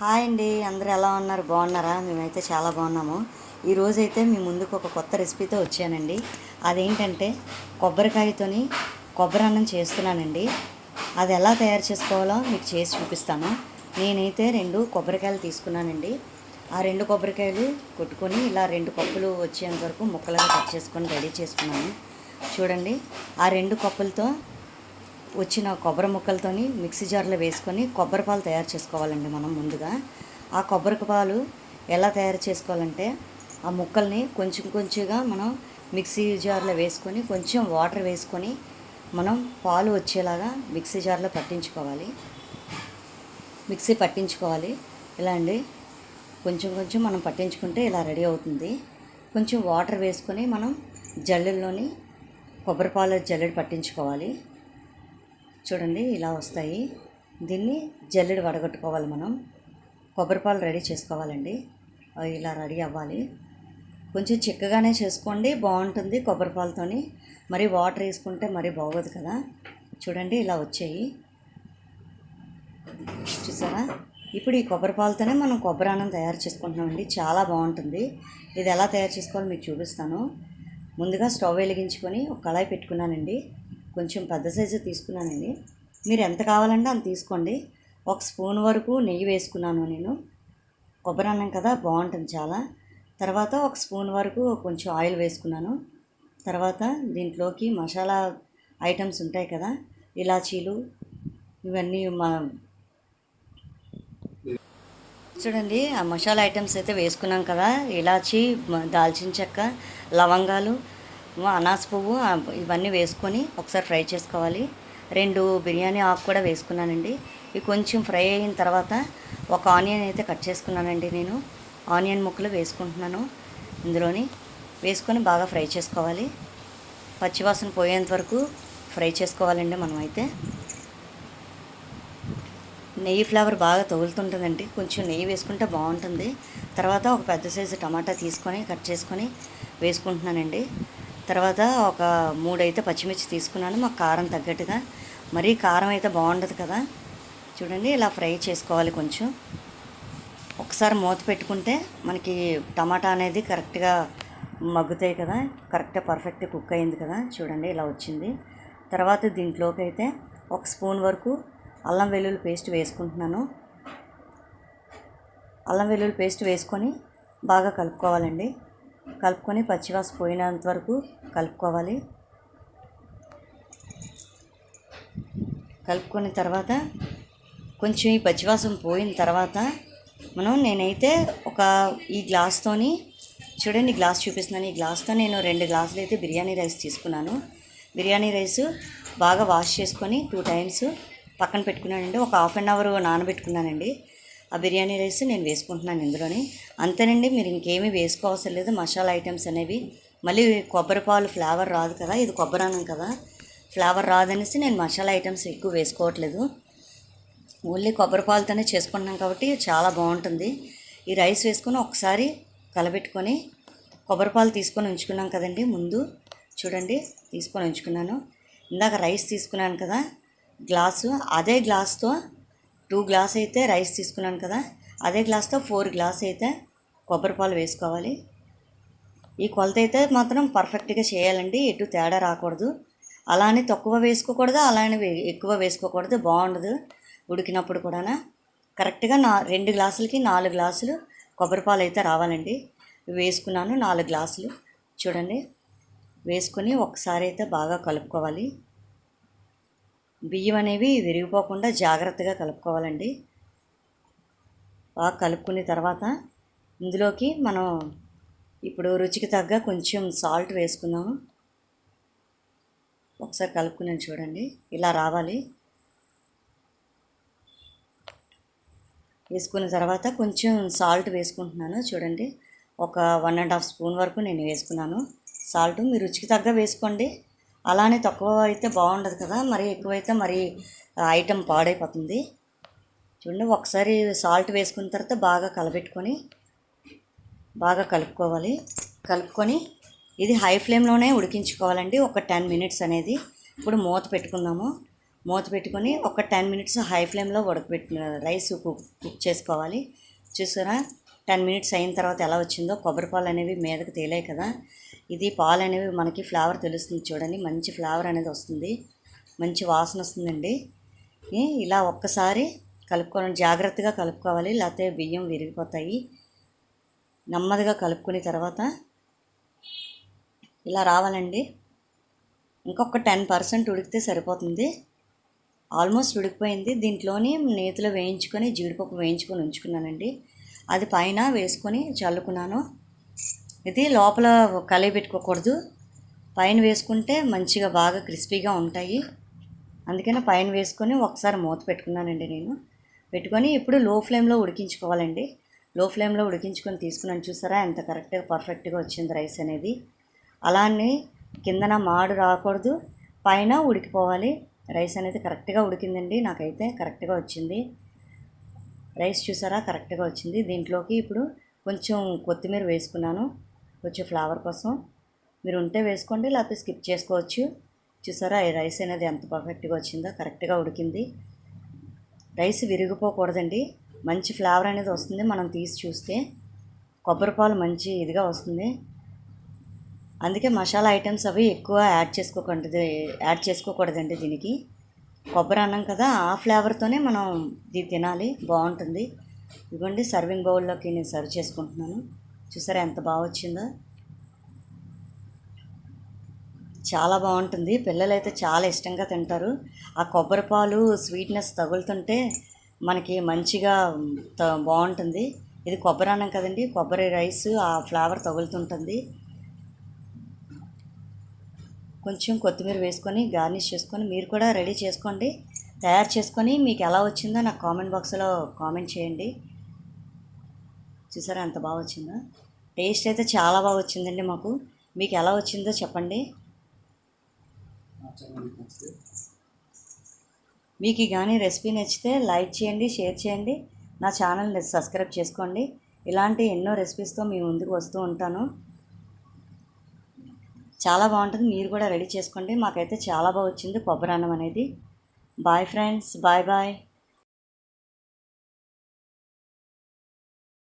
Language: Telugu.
హాయ్ అండి అందరూ ఎలా ఉన్నారు? బాగున్నారా? మేమైతే చాలా బాగున్నాము. ఈరోజైతే రోజైతే మీ ముందుకు ఒక కొత్త రెసిపీతో వచ్చానండి. అదేంటంటే కొబ్బరికాయతోని కొబ్బరి అన్నం చేస్తున్నానండి. అది ఎలా తయారు చేసుకోవాలో మీకు చేసి చూపిస్తాను. నేనైతే రెండు కొబ్బరికాయలు తీసుకున్నానండి. ఆ రెండు కొబ్బరికాయలు కొట్టుకొని ఇలా రెండు కప్పులు వచ్చేంత వరకు ముక్కలుగా కట్ చేసుకొని రెడీ చేసుకున్నాను. చూడండి ఆ రెండు కప్పులతో వచ్చిన కొబ్బరి ముక్కలతోని మిక్సీ జార్లో వేసుకొని కొబ్బరి పాలు తయారు చేసుకోవాలండి మనం ముందుగా. ఆ కొబ్బరి పాలు ఎలా తయారు చేసుకోవాలంటే ఆ ముక్కల్ని కొంచెం కొంచెంగా మనం మిక్సీ జార్లో వేసుకొని కొంచెం వాటర్ వేసుకొని మనం పాలు వచ్చేలాగా మిక్సీ జార్లో పట్టించుకోవాలి. మిక్సీ పట్టించుకోవాలి. ఇలా అండి? కొంచెం కొంచెం మనం పట్టించుకుంటే ఇలా రెడీ అవుతుంది. కొంచెం వాటర్ వేసుకొని మనం జల్లెల్లోని కొబ్బరి పాలు జల్లెడ పట్టించుకోవాలి. చూడండి ఇలా వస్తాయి. దీన్ని జల్లెడ వడగట్టుకోవాలి మనం. కొబ్బరి పాలు రెడీ చేసుకోవాలండి. ఇలా రెడీ అవ్వాలి. కొంచెం చిక్కగానే చేసుకోండి బాగుంటుంది కొబ్బరి పాలతోని. మరి వాటర్ వేసుకుంటే మరీ బాగోదు కదా. చూడండి ఇలా వచ్చాయి. చూసారా? ఇప్పుడు ఈ కొబ్బరి పాలతోనే మనం కొబ్బరి అన్నం తయారు చేసుకుంటున్నామండి. చాలా బాగుంటుంది. ఇది ఎలా తయారు చేసుకోవాలో మీకు చూపిస్తాను. ముందుగా స్టవ్ వెలిగించుకొని ఒక కళాయి పెట్టుకున్నానండి. కొంచెం పెద్ద సైజు తీసుకున్నానండి. మీరు ఎంత కావాలంటే అంత తీసుకోండి. ఒక స్పూన్ వరకు నెయ్యి వేసుకున్నాను నేను. కొబ్బరి అన్నం కదా బాగుంటుంది చాలా. తర్వాత ఒక స్పూన్ వరకు కొంచెం ఆయిల్ వేసుకున్నాను. తర్వాత దీంట్లోకి మసాలా ఐటమ్స్ ఉంటాయి కదా ఇలాచీలు ఇవన్నీ మా చూడండి ఆ మసాలా ఐటమ్స్ అయితే వేసుకున్నాం కదా. ఇలాచి దాల్చిన చెక్క లవంగాలు అనాస పువ్వు ఇవన్నీ వేసుకొని ఒకసారి ఫ్రై చేసుకోవాలి. రెండు బిర్యానీ ఆకు కూడా వేసుకున్నానండి. ఇవి కొంచెం ఫ్రై అయిన తర్వాత ఒక ఆనియన్ అయితే కట్ చేసుకున్నానండి నేను. ఆనియన్ ముక్కలు వేసుకుంటున్నాను ఇందులోని. వేసుకొని బాగా ఫ్రై చేసుకోవాలి. పచ్చివాసన పోయేంత వరకు ఫ్రై చేసుకోవాలండి మనం అయితే నెయ్యి ఫ్లేవర్ బాగా తగులుతుంటుందండి. కొంచెం నెయ్యి వేసుకుంటే బాగుంటుంది. తర్వాత ఒక పెద్ద సైజు టమాటా తీసుకొని కట్ చేసుకొని వేసుకుంటున్నానండి. తర్వాత ఒక మూడైతే పచ్చిమిర్చి తీసుకున్నాను మాకు కారం తగ్గట్టుగా. మరీ కారం అయితే బాగుండదు కదా. చూడండి ఇలా ఫ్రై చేసుకోవాలి కొంచెం. ఒకసారి మూత పెట్టుకుంటే మనకి టమాటా అనేది కరెక్ట్గా మగ్గుతాయి కదా. కరెక్ట్గా పర్ఫెక్ట్ కుక్ అయింది కదా. చూడండి ఇలా వచ్చింది. తర్వాత దీంట్లోకి అయితే ఒక స్పూన్ వరకు అల్లం వెల్లుల్లి పేస్ట్ వేసుకుంటున్నాను. అల్లం వెల్లుల్లి పేస్ట్ వేసుకొని బాగా కలుపుకోవాలండి. కలుపుకొని పచ్చివాసన పోయినంత వరకు కలుపుకోవాలి. కలుపుకున్న తర్వాత కొంచెం ఈ పచ్చివాసం పోయిన తర్వాత మనం నేనైతే ఒక ఈ గ్లాస్తోని చూడండి గ్లాస్ చూపిస్తున్నాను. ఈ గ్లాస్తో నేను రెండు గ్లాసులు అయితే బిర్యానీ రైస్ తీసుకున్నాను. బిర్యానీ రైస్ బాగా వాష్ చేసుకొని టూ టైమ్స్ పక్కన పెట్టుకున్నానండి. ఒక హాఫ్ అన్ అవర్ నానబెట్టుకున్నానండి. ఆ బిర్యానీ రైస్ నేను వేసుకుంటున్నాను ఇందులోని. అంతేనండి మీరు ఇంకేమీ వేసుకోవాల్సిన లేదు. మసాలా ఐటమ్స్ అనేవి మళ్ళీ కొబ్బరి పాలు ఫ్లేవర్ రాదు కదా ఇది కొబ్బరి అన్నం కదా. ఫ్లేవర్ రాదనేసి నేను మసాలా ఐటమ్స్ ఎక్కువ వేసుకోవట్లేదు. ఓన్లీ కొబ్బరి పాలతోనే చేసుకుంటున్నాం కాబట్టి చాలా బాగుంటుంది. ఈ రైస్ వేసుకొని ఒకసారి కలబెట్టుకొని కొబ్బరి పాలు తీసుకొని ఉంచుకున్నాం కదండి. ముందు చూడండి తీసుకొని ఉంచుకున్నాను. ఇందాక రైస్ తీసుకున్నాను కదా గ్లాసు అదే గ్లాస్తో టూ గ్లాస్ అయితే రైస్ తీసుకున్నాను కదా అదే గ్లాస్తో ఫోర్ గ్లాస్ అయితే కొబ్బరి పాలు వేసుకోవాలి. ఈ కొలత అయితే మాత్రం పర్ఫెక్ట్గా చేయాలండి ఎటు తేడా రాకూడదు. అలానే తక్కువ వేసుకోకూడదు అలానే ఎక్కువ వేసుకోకూడదు బాగుండదు ఉడికినప్పుడు కూడా కరెక్ట్గా నా రెండు గ్లాసులకి నాలుగు గ్లాసులు కొబ్బరి పాలు అయితే రావాలండి. వేసుకున్నాను నాలుగు గ్లాసులు. చూడండి వేసుకొని ఒకసారి అయితే బాగా కలుపుకోవాలి. బియ్యం అనేవి విరిగిపోకుండా జాగ్రత్తగా కలుపుకోవాలండి. బాగా కలుపుకున్న తర్వాత ఇందులోకి మనం ఇప్పుడు రుచికి తగ్గ కొంచెం సాల్ట్ వేసుకుందాము. ఒకసారి కలుపుకున్నాను చూడండి ఇలా రావాలి. వేసుకున్న తర్వాత కొంచెం సాల్ట్ వేసుకుంటున్నాను చూడండి. ఒక వన్ అండ్ హాఫ్ స్పూన్ వరకు నేను వేసుకున్నాను. సాల్ట్ మీ రుచికి తగ్గ వేసుకోండి. అలానే తక్కువ అయితే బాగుండదు కదా. మరి ఎక్కువైతే మరి ఐటెం పాడైపోతుంది. చూడండి ఒకసారి సాల్ట్ వేసుకున్న తర్వాత బాగా కలబెట్టుకొని బాగా కలుపుకోవాలి. కలుపుకొని ఇది హై ఫ్లేమ్లోనే ఉడికించుకోవాలండి. ఒక టెన్ మినిట్స్ అనేది ఇప్పుడు మూత పెట్టుకుందాము. మూత పెట్టుకొని ఒక టెన్ మినిట్స్ హై ఫ్లేమ్లో ఉడకబెట్టిన రైస్ కుక్ కుక్ చేసుకోవాలి. చూసారా? టెన్ మినిట్స్ అయిన తర్వాత ఎలా వచ్చిందో కొబ్బరి పాలు అనేవి మీదకి తేలాయి కదా. ఇది పాలు అనేవి మనకి ఫ్లేవర్ తెలుస్తుంది చూడండి. మంచి ఫ్లేవర్ అనేది వస్తుంది. మంచి వాసన వస్తుందండి. ఇలా ఒక్కసారి కలుపుకోవాలి జాగ్రత్తగా కలుపుకోవాలి. లేకపోతే బియ్యం విరిగిపోతాయి. నెమ్మదిగా కలుపుకున్న తర్వాత ఇలా రావాలండి. ఇంకొక టెన్ పర్సెంట్ ఉడికితే సరిపోతుంది. ఆల్మోస్ట్ ఉడికిపోయింది. దీంట్లోని నేతిలో వేయించుకొని జీడిపప్పు వేయించుకొని ఉంచుకున్నానండి. అది పైన వేసుకొని చల్లుకున్నాను. ఇది లోపల కలయి పెట్టుకోకూడదు. పైన వేసుకుంటే మంచిగా బాగా క్రిస్పీగా ఉంటాయి. అందుకనే పైన వేసుకొని ఒకసారి మూత పెట్టుకున్నానండి నేను. పెట్టుకొని ఇప్పుడు లో ఫ్లేమ్లో ఉడికించుకోవాలండి. లో ఫ్లేమ్లో ఉడికించుకొని తీసుకున్నాను చూసారా? ఎంత కరెక్ట్గా పర్ఫెక్ట్గా వచ్చింది రైస్ అనేది. అలానే కిందన మాడు రాకూడదు. పైన ఉడికిపోవాలి. రైస్ అనేది కరెక్ట్గా ఉడికిందండి. నాకైతే కరెక్ట్గా వచ్చింది. రైస్ చూసారా? కరెక్ట్గా వచ్చింది. దీంట్లోకి ఇప్పుడు కొంచెం కొత్తిమీర వేసుకున్నాను. కొంచెం ఫ్లేవర్ కోసం మీరు ఉంటే వేసుకోండి లేకపోతే స్కిప్ చేసుకోవచ్చు. చూసారా ఈ రైస్ అనేది ఎంత పర్ఫెక్ట్గా వచ్చిందో కరెక్ట్గా ఉడికింది. రైస్ విరిగిపోకూడదండి. మంచి ఫ్లేవర్ అనేది వస్తుంది మనం తీసి చూస్తే. కొబ్బరి పాలు మంచి ఇదిగా వస్తుంది. అందుకే మసాలా ఐటమ్స్ అవి ఎక్కువ యాడ్ చేసుకోకండి యాడ్ చేసుకోకూడదండి దీనికి. కొబ్బరి అన్నం కదా ఆ ఫ్లేవర్తోనే మనం ఇది తినాలి బాగుంటుంది. ఇదిగోండి సర్వింగ్ బౌల్లోకి నేను సర్వ్ చేసుకుంటున్నాను. చూసారా ఎంత బాగా వచ్చిందో? చాలా బాగుంటుంది. పిల్లలైతే చాలా ఇష్టంగా తింటారు. ఆ కొబ్బరి పాలు స్వీట్నెస్ తగులుతుంటే మనకి మంచిగా త- బాగుంటుంది. ఇది కొబ్బరి అన్నం కదండి. కొబ్బరి రైస్ ఆ ఫ్లేవర్ తగులుతుంటుంది. కొంచెం కొత్తిమీర వేసుకొని గార్నిష్ చేసుకొని మీరు కూడా రెడీ చేసుకోండి. తయారు చేసుకొని మీకు ఎలా వచ్చిందో నాకు కామెంట్ బాక్స్లో కామెంట్ చేయండి. చూసారా ఎంత బాగా వచ్చిందో టేస్ట్ అయితే చాలా బాగా వచ్చిందండి మాకు. మీకు ఎలా వచ్చిందో చెప్పండి. మీకు కానీ రెసిపీ నచ్చితే లైక్ చేయండి షేర్ చేయండి. నా ఛానల్ని సబ్స్క్రైబ్ చేసుకోండి. ఇలాంటి ఎన్నో రెసిపీస్తో మీ ముందుకు వస్తూ ఉంటాను. చాలా బాగుంటుంది. మీరు కూడా రెడీ చేసుకోండి. మాకైతే చాలా బాగా వచ్చింది కొబ్బరి అన్నం అనేది. Bye friends bye bye